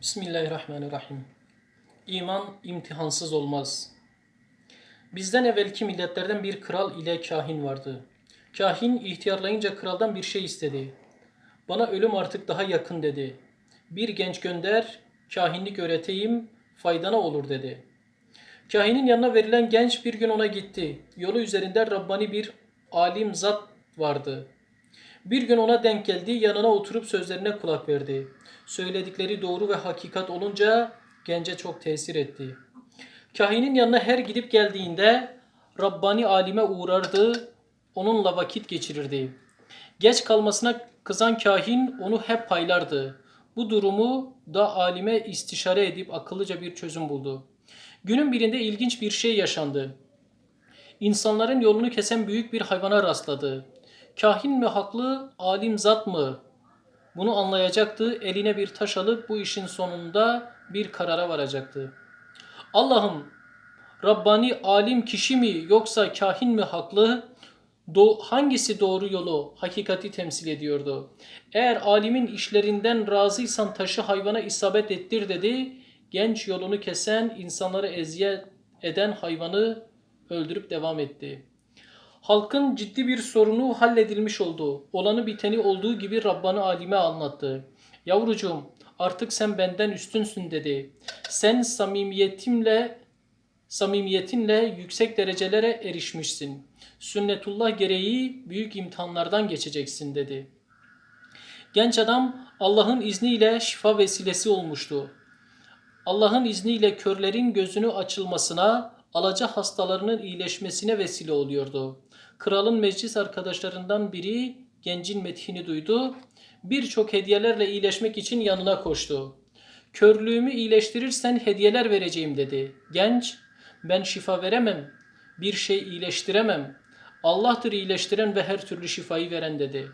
Bismillahirrahmanirrahim. İman imtihansız olmaz. Bizden evvelki milletlerden bir kral ile kahin vardı. Kahin ihtiyarlayınca kraldan bir şey istedi. Bana ölüm artık daha yakın dedi. Bir genç gönder, kahinlik öğreteyim, faydana olur dedi. Kahinin yanına verilen genç bir gün ona gitti. Yolu üzerinde Rabbani bir alim zat vardı. Bir gün ona denk geldi, yanına oturup sözlerine kulak verdi. Söyledikleri doğru ve hakikat olunca gence çok tesir etti. Kahinin yanına her gidip geldiğinde Rabbani alime uğrardı, onunla vakit geçirirdi. Geç kalmasına kızan kahin onu hep paylardı. Bu durumu da alime istişare edip akıllıca bir çözüm buldu. Günün birinde ilginç bir şey yaşandı. İnsanların yolunu kesen büyük bir hayvana rastladı. Kahin mi haklı, alim zat mı? Bunu anlayacaktı. Eline bir taş alıp bu işin sonunda bir karara varacaktı. Allah'ım Rabbani alim kişi mi yoksa kahin mi haklı? Do hangisi doğru yolu, hakikati temsil ediyordu? Eğer alimin işlerinden razıysan taşı hayvana isabet ettir dedi. Genç yolunu kesen, insanları eziyet eden hayvanı öldürüp devam etti. Halkın ciddi bir sorunu halledilmiş oldu. Olanı biteni olduğu gibi Rabbani alime anlattı. Yavrucuğum artık sen benden üstünsün dedi. Sen samimiyetimle samimiyetinle yüksek derecelere erişmişsin. Sünnetullah gereği büyük imtihanlardan geçeceksin dedi. Genç adam Allah'ın izniyle şifa vesilesi olmuştu. Allah'ın izniyle körlerin gözünü açılmasına, alaca hastalarının iyileşmesine vesile oluyordu. Kralın meclis arkadaşlarından biri gencin methini duydu. Birçok hediyelerle iyileşmek için yanına koştu. Körlüğümü iyileştirirsen hediyeler vereceğim dedi. Genç, ben şifa veremem, bir şey iyileştiremem. Allah'tır iyileştiren ve her türlü şifayı veren dedi.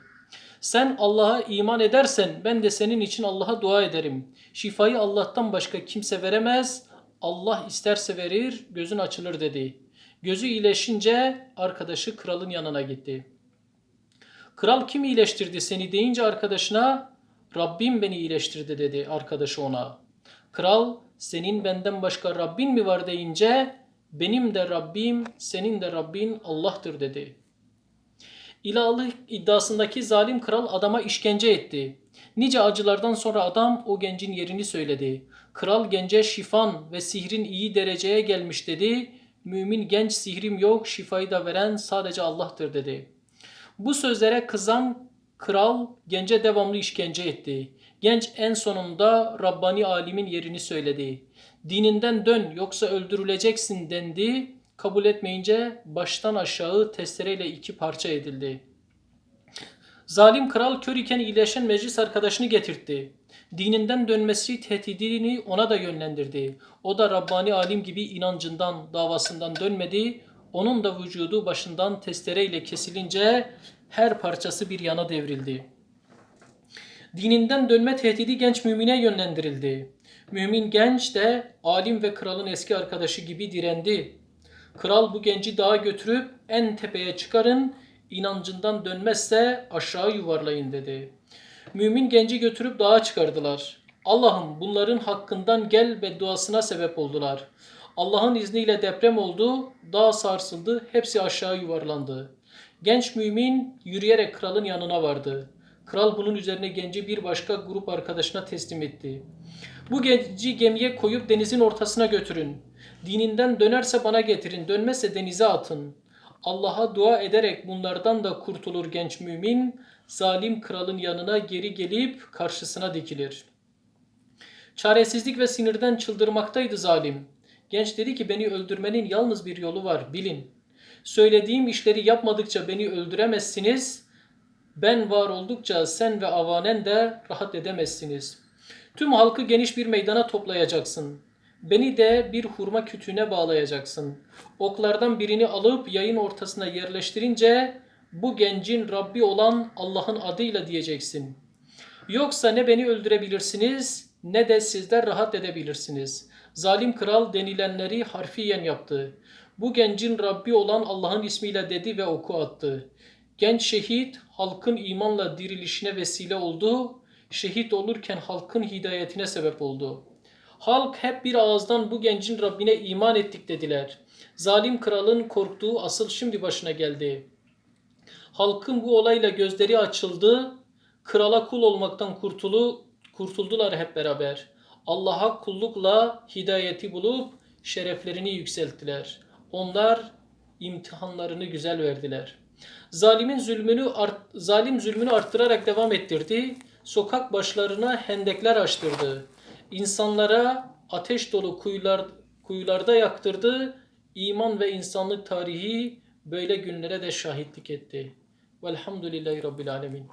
Sen Allah'a iman edersen ben de senin için Allah'a dua ederim. Şifayı Allah'tan başka kimse veremez. Allah isterse verir, gözün açılır dedi. Gözü iyileşince arkadaşı kralın yanına gitti. Kral kim iyileştirdi seni deyince arkadaşına Rabbim beni iyileştirdi dedi arkadaşı ona. Kral senin benden başka Rabbin mi var deyince benim de Rabbim senin de Rabbin Allah'tır dedi. İlahlık iddiasındaki zalim kral adama işkence etti. Nice acılardan sonra adam o gencin yerini söyledi. Kral gence şifan ve sihrin iyi dereceye gelmiş dedi. Mümin genç sihrim yok, şifayı da veren sadece Allah'tır dedi. Bu sözlere kızan kral gence devamlı işkence etti. Genç en sonunda Rabbani alimin yerini söyledi. Dininden dön yoksa öldürüleceksin dendi. Kabul etmeyince baştan aşağı testereyle iki parça edildi. Zalim kral kör iken iyileşen meclis arkadaşını getirtti. Dininden dönmesi tehdidini ona da yönlendirdi. O da Rabbani alim gibi inancından, davasından dönmedi. Onun da vücudu başından testereyle kesilince her parçası bir yana devrildi. Dininden dönme tehdidi genç mümine yönlendirildi. Mümin genç de alim ve kralın eski arkadaşı gibi direndi. Kral bu genci dağa götürüp en tepeye çıkarın, inancından dönmezse aşağı yuvarlayın dedi. Mümin genci götürüp dağa çıkardılar. Allah'ım bunların hakkından gel bedduasına sebep oldular. Allah'ın izniyle deprem oldu, dağ sarsıldı, hepsi aşağı yuvarlandı. Genç mümin yürüyerek kralın yanına vardı. Kral bunun üzerine genci bir başka grup arkadaşına teslim etti. Bu genci gemiye koyup denizin ortasına götürün. Dininden dönerse bana getirin, dönmezse denize atın. Allah'a dua ederek bunlardan da kurtulur genç mümin, zalim kralın yanına geri gelip karşısına dikilir. Çaresizlik ve sinirden çıldırmaktaydı zalim. Genç dedi ki beni öldürmenin yalnız bir yolu var, bilin. Söylediğim işleri yapmadıkça beni öldüremezsiniz. Ben var oldukça sen ve avanen de rahat edemezsiniz. Tüm halkı geniş bir meydana toplayacaksın. Beni de bir hurma kütüğüne bağlayacaksın. Oklardan birini alıp yayın ortasına yerleştirince bu gencin Rabbi olan Allah'ın adıyla diyeceksin. Yoksa ne beni öldürebilirsiniz ne de sizler rahat edebilirsiniz. Zalim kral denilenleri harfiyen yaptı. Bu gencin Rabbi olan Allah'ın ismiyle dedi ve oku attı. Genç şehit halkın imanla dirilişine vesile oldu. Şehit olurken halkın hidayetine sebep oldu. Halk hep bir ağızdan bu gencin Rabbine iman ettik dediler. Zalim kralın korktuğu asıl şimdi başına geldi. Halkın bu olayla gözleri açıldı. Krala kul olmaktan kurtulu, kurtuldular hep beraber. Allah'a kullukla hidayeti bulup şereflerini yükselttiler. Onlar imtihanlarını güzel verdiler. Zalimin zulmünü art, zalim zulmünü arttırarak devam ettirdi. Sokak başlarına hendekler açtırdı. İnsanlara ateş dolu kuyular, kuyularda yaktırdı. İman ve insanlık tarihi böyle günlere de şahitlik etti. Velhamdülillahi Rabbil Alemin.